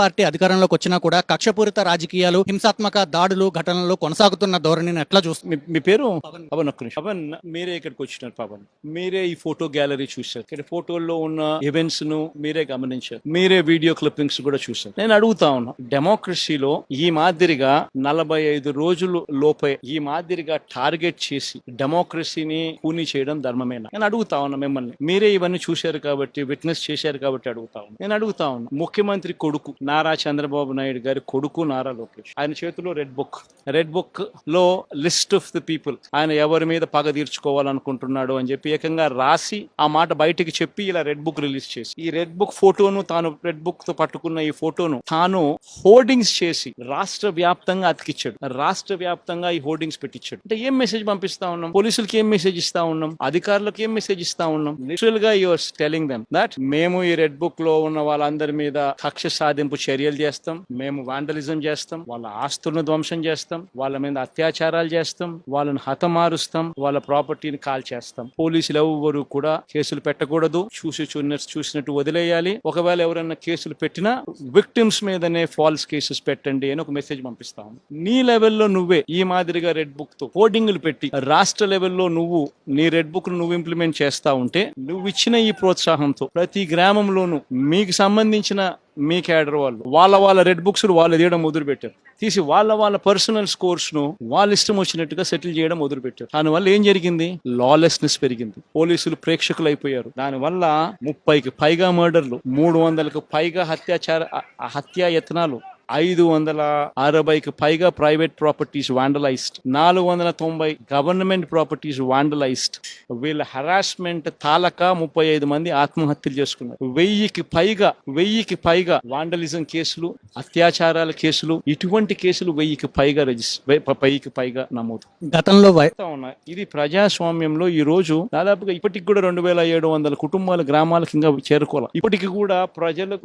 Party అధికారంలోకి వచ్చినా కూడా కక్షపూరిత రాజకీయాలు హింసాత్మక దాడులు ఘటనలు కొనసాగుతున్న ధోరణిని ఎట్లా చూస్తుంది మీ మీ పేరు? పవన్. పవన్ మీరే ఇక్కడికి వచ్చినారు పవన్. మీరే ఈ ఫోటో గ్యాలరీ చూశారు. ఇక్కడ ఫోటోల్లో ఉన్న ఈవెంట్స్ను మీరే గమనించారు. మీరే వీడియో క్లిప్పింగ్స్ కూడా చూశారు. నేను అడుగుతా ఉన్నా డెమోక్రసీలో ఈ మాదిరిగా నలభై ఐదు రోజులు లోపే ఈ మాదిరిగా టార్గెట్ చేసి డెమోక్రసీని కూని చేయడం ధర్మమేనా? నేను అడుగుతా ఉన్నా మిమ్మల్ని. మీరే ఇవన్నీ చూశారు కాబట్టి విట్నెస్ చేశారు కాబట్టి అడుగుతా ఉన్నా. నేను అడుగుతా ఉన్నా ముఖ్యమంత్రి కొడుకు నారా చంద్రబాబు నాయుడు గారి కొడుకు నారా లోకేష్. ఆయన చేతిలో రెడ్ బుక్ రెడ్ బుక్లో లిస్ట్ ఆఫ్ ది పీపుల్ ఆయన ఎవరి మీద పగ తీర్చుకోవాలనుకుంటున్నాడు అని చెప్పి ఏకంగా రాసి ఆ మాట బయటికి చెప్పి ఇలా రెడ్ బుక్ రిలీజ్ చేసి ఈ రెడ్ బుక్ ఫోటోను తాను రెడ్ బుక్తో పట్టుకున్న ఈ ఫోటోను తాను హోర్డింగ్స్ చేసి రాష్ట్ర వ్యాప్తంగా అతికిచ్చాడు. రాష్ట్ర వ్యాప్తంగా ఈ హోర్డింగ్స్ పెట్టించాడు అంటే ఏం మెసేజ్ పంపిస్తా ఉన్నాం? పోలీసులకి ఏం మెసేజ్ ఇస్తా ఉన్నాం? అధికారులకు ఏం మెసేజ్ ఇస్తా ఉన్నాం? లిటరల్గా యువర్ టెలింగ్ దెమ్ దట్ మేము ఈ రెడ్ బుక్లో ఉన్న వాళ్ళందరి మీద కక్ష సాధింపు చర్యలు చేస్తాం. మేము వాండలిజం చేస్తాం. వాళ్ళ ఆస్తులను ధ్వంసం చేస్తాం. వాళ్ళ మీద అత్యాచారాలు చేస్తాం. వాళ్ళని హతమారుస్తాం. వాళ్ళ ప్రాపర్టీని కాల్ చేస్తాం పోలీసులు ఎవరు కూడా కేసులు పెట్టకూడదు. చూసి చూసినట్టు వదిలేయాలి. ఒకవేళ ఎవరైనా కేసులు పెట్టినా విక్టిమ్స్ మీదనే ఫాల్స్ కేసెస్ పెట్టండి అని ఒక మెసేజ్ పంపిస్తాం. నీ లెవెల్లో నువ్వే ఈ మాదిరిగా రెడ్ బుక్తో హోర్డింగ్లు పెట్టి రాష్ట్ర లెవెల్లో నువ్వు నీ రెడ్ బుక్ నువ్వు ఇంప్లిమెంట్ చేస్తా ఉంటే నువ్వు ఇచ్చిన ఈ ప్రోత్సాహంతో ప్రతి గ్రామంలోనూ మీకు సంబంధించిన మీ క్యాడర్ వాళ్ళు వాళ్ళ వాళ్ళ రెడ్ బుక్స్ వాళ్ళు తీయడం మొదలు పెట్టారు తీసి వాళ్ళ వాళ్ళ పర్సనల్ స్కోర్స్ను వాళ్ళ ఇష్టం వచ్చినట్టుగా సెటిల్ చేయడం మొదలు పెట్టారు దానివల్ల ఏం జరిగింది? లాలెస్నెస్ పెరిగింది. పోలీసులు ప్రేక్షకులు అయిపోయారు దానివల్ల ముప్పైకి పైగా మర్డర్లు మూడు వందలకు పైగా హత్యాచార హత్యా యత్నాలు ఐదు వందల అరవైకి పైగా ప్రైవేట్ ప్రాపర్టీస్ వాండలైజ్డ్ నాలుగు వందల తొంభై గవర్నమెంట్ ప్రాపర్టీస్ వాండలైజ్డ్ వీళ్ళ హరాస్మెంట్ తాలక ముప్పై ఐదు మంది ఆత్మహత్యలు చేసుకున్నారు. వెయ్యికి పైగా వెయ్యికి పైగా వాండలిజం కేసులు అత్యాచారాల కేసులు ఇటువంటి కేసులు వెయ్యికి పైగా రిజిస్టర్ పైకి పైగా నమోదు. గతంలో వై- చెప్తా ఉన్నా ఇది ప్రజాస్వామ్యంలో ఈ రోజు దాదాపుగా ఇప్పటికి కూడా రెండు వేల ఏడు వందల కుటుంబాల గ్రామాలకు ఇంకా చేరుకోవాలి. ఇప్పటికి కూడా ప్రజలు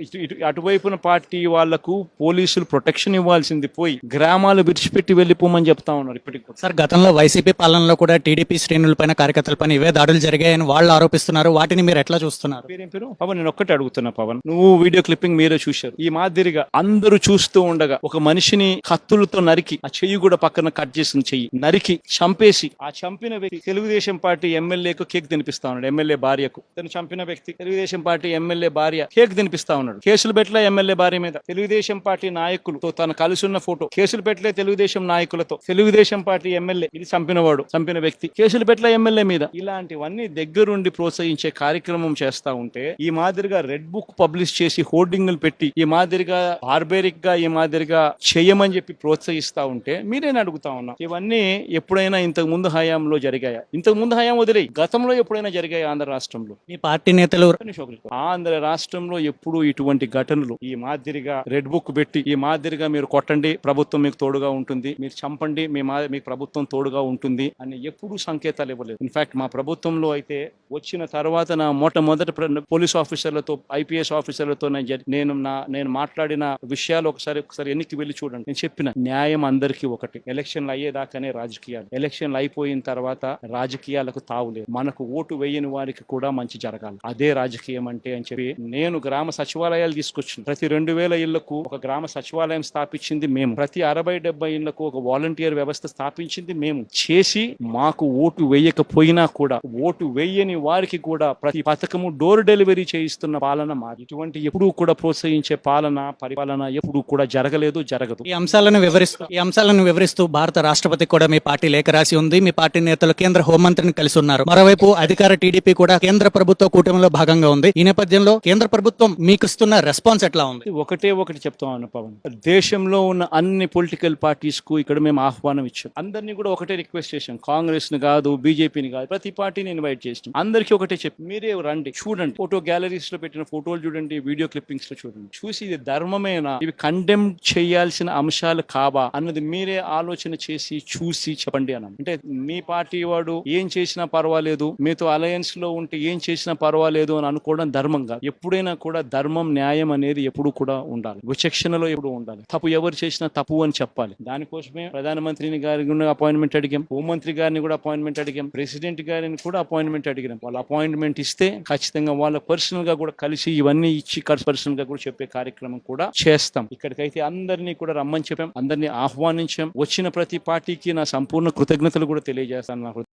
ఇటు- ఇటు- అటువైపున పార్టీ వాళ్ళకు పోలీసులు ప్రొటెక్షన్ ఇవ్వాల్సింది పోయి గ్రామాలు విడిచిపెట్టి వెళ్ళిపోమని చెప్తా ఉన్నారు ఇప్పటికి సార్ గతంలో వైసీపీ పాలనలో కూడా టీడీపీ శ్రేణులపైన కార్యకర్తలపైన ఇవే దాడులు జరిగాయని వాళ్ళు ఆరోపిస్తున్నారు. వాటిని మీరు ఎట్లా చూస్తున్నారు? పవన్ నేను ఒక్కటే అడుగుతున్నా పవన్. నువ్వు వీడియో క్లిప్పింగ్ మీరే చూశారు. ఈ మాదిరిగా అందరూ చూస్తూ ఉండగా ఒక మనిషిని కత్తులతో నరికి ఆ చెయ్యి కూడా పక్కన కట్ చేసిన చెయ్యి. నరికి చంపేసి ఆ చంపిన వ్యక్తి తెలుగుదేశం పార్టీ ఎమ్మెల్యేకు కేక్ తినిపిస్తా ఉన్నాడు ఎమ్మెల్యే భార్యకు. తను చంపిన వ్యక్తి తెలుగుదేశం పార్టీ ఎమ్మెల్యే భార్య కేక్ తినిపిస్తా ఉన్నాడు. కేసులు పెట్టలే ఎమ్మెల్యే భార్య మీద. తెలుగుదేశం పార్టీ నాయకులతో తను కలిసి ఉన్న ఫోటో కేసులు పెట్టలే తెలుగుదేశం నాయకులతో తెలుగుదేశం పార్టీ ఎమ్మెల్యే ఇది చంపినవాడు చంపిన వ్యక్తి. కేసులు పెట్టలే ఎమ్మెల్యే మీద ఇలాంటివన్నీ దగ్గరుండి ప్రోత్సహించే కార్యక్రమం చేస్తా ఉంటే ఈ మాదిరిగా రెడ్ బుక్ పబ్లిష్ చేసి హోర్డింగ్లు పెట్టి ఈ మాదిరిగా బార్బేరిక్గా ఈ మాదిరిగా చేయమని చెప్పి ప్రోత్సహిస్తా ఉంటే మీరేనా అడుగుతా ఉన్నా? ఇవన్నీ ఎప్పుడైనా ఇంతకు ముందు హయాంలో జరిగాయా? ఇంతకు ముందు హయాం వదిలే గతంలో ఎప్పుడైనా జరిగాయా ఆంధ్ర రాష్ట్రంలో? మీ పార్టీ నేతలు. ఆంధ్ర రాష్ట్రంలో ఎప్పుడు ఇటువంటి ఘటనలు ఈ మాదిరిగా రెడ్ బుక్ పెట్టి ఈ మాదిరిగా మీరు కొట్టండి ప్రభుత్వం మీకు తోడుగా ఉంటుంది. మీరు చంపండి మీ మా మీకు ప్రభుత్వం తోడుగా ఉంటుంది అని ఎప్పుడూ సంకేతాలు ఇవ్వలేదు. ఇన్ఫాక్ట్ మా ప్రభుత్వంలో అయితే వచ్చిన తర్వాత నా మొట్టమొదటి పోలీస్ ఆఫీసర్లతో ఐపీఎస్ ఆఫీసర్లతో నేను నేను నా నేను మాట్లాడిన విషయాలు ఒకసారి ఒకసారి ఎన్నికి వెళ్ళి చూడండి. నేను చెప్పిన న్యాయం అందరికీ ఒకటి. ఎలక్షన్లు అయ్యేదాకానే రాజకీయాలు. ఎలక్షన్లు అయిపోయిన తర్వాత రాజకీయాలకు తావులేదు మనకు ఓటు వేయని వారికి కూడా మంచి జరగాలి. అదే రాజకీయం అంటే అని చెప్పి నేను గ్రామ సచివాలయాలు తీసుకొచ్చిన. ప్రతి రెండు వేల ఇళ్ళకు ఒక గ్రామ సచివాలయం స్థాపించింది మేము. ప్రతి అరవై డెబ్బై ఇళ్ళకు ఒక వాలంటీర్ వ్యవస్థ స్థాపించింది మేము. చేసి మాకు ఓటు వేయకపోయినా కూడా ఓటు వేయని వారికి కూడా ప్రతి పథకము డోర్ డెలివరీ చేయిస్తున్న పాలన మా ఇటువంటి ఎప్పుడూ కూడా ప్రోత్సహించే పాలన పరిపాలన ఎప్పుడూ కూడా జరగలేదు జరగదు. ఈ అంశాలను వివరిస్తూ ఈ అంశాలను వివరిస్తూ భారత రాష్ట్రపతి కూడా మీ పార్టీ లేఖ రాసి ఉంది. మీ పార్టీ నేతలు కేంద్ర హోంమంత్రిని కలిసి ఉన్నారు మరోవైపు అధికార టీడీపీ కూడా కేంద్ర ప్రభుత్వ కూటమిలో భాగంగా ఉంది. ఈ నేపథ్యంలో కేంద్ర ప్రభుత్వం మీకు ఇస్తున్న రెస్పాన్స్ ఎట్లా ఉంది? ఒకటే ఒకటి చెప్తామన్న పవన్. దేశంలో ఉన్న అన్ని పొలిటికల్ పార్టీస్కు ఇక్కడ మేము ఆహ్వానం ఇచ్చాం. అందరినీ కూడా ఒకటే రిక్వెస్ట్ చేశాం. కాంగ్రెస్ని కాదు బీజేపీని కాదు ప్రతి పార్టీని ఇన్వైట్ చేసాం అందరికీ ఒకటే చెప్పి మీరే రండి చూడండి. ఫోటో గ్యాలరీస్లో పెట్టిన ఫోటోలు చూడండి వీడియో క్లిప్పింగ్స్లో చూడండి. చూసి ఇది ధర్మమేనా? ఇవి కండెమ్ చేయాల్సిన అంశాలు కావా? అన్నది మీరే ఆలోచన చేసి చూసి చెప్పండి అన్నాం. అంటే మీ పార్టీ వాడు ఏం చేసినా పర్వాలేదు మీతో అలయన్స్లో ఉంటే ఏం చేసినా పర్వాలేదు అని అనుకోవడం ధర్మంగా ఎప్పుడైనా కూడా ధర్మం న్యాయం అనేది ఎప్పుడు కూడా ఉండాలి. విచక్షణ క్రమశిక్షణలో ఎప్పుడు ఉండాలి. తప్పు ఎవరు చేసినా తప్పు అని చెప్పాలి. దానికోసమే ప్రధానమంత్రిని గారిని అపాయింట్మెంట్ అడిగాం. హోంమంత్రి గారిని కూడా అపాయింట్మెంట్ అడిగాం. ప్రెసిడెంట్ గారిని కూడా అపాయింట్మెంట్ అడిగాం. వాళ్ళ అపాయింట్మెంట్ ఇస్తే ఖచ్చితంగా వాళ్ళ పర్సనల్గా కూడా కలిసి ఇవన్నీ ఇచ్చి పర్సనల్గా కూడా చెప్పే కార్యక్రమం కూడా చేస్తాం. ఇక్కడికైతే అందరినీ కూడా రమ్మని చెప్పాం. అందరినీ ఆహ్వానించాం. వచ్చిన ప్రతి పార్టీకి నా సంపూర్ణ కృతజ్ఞతలు కూడా తెలియజేస్తాను. నాకు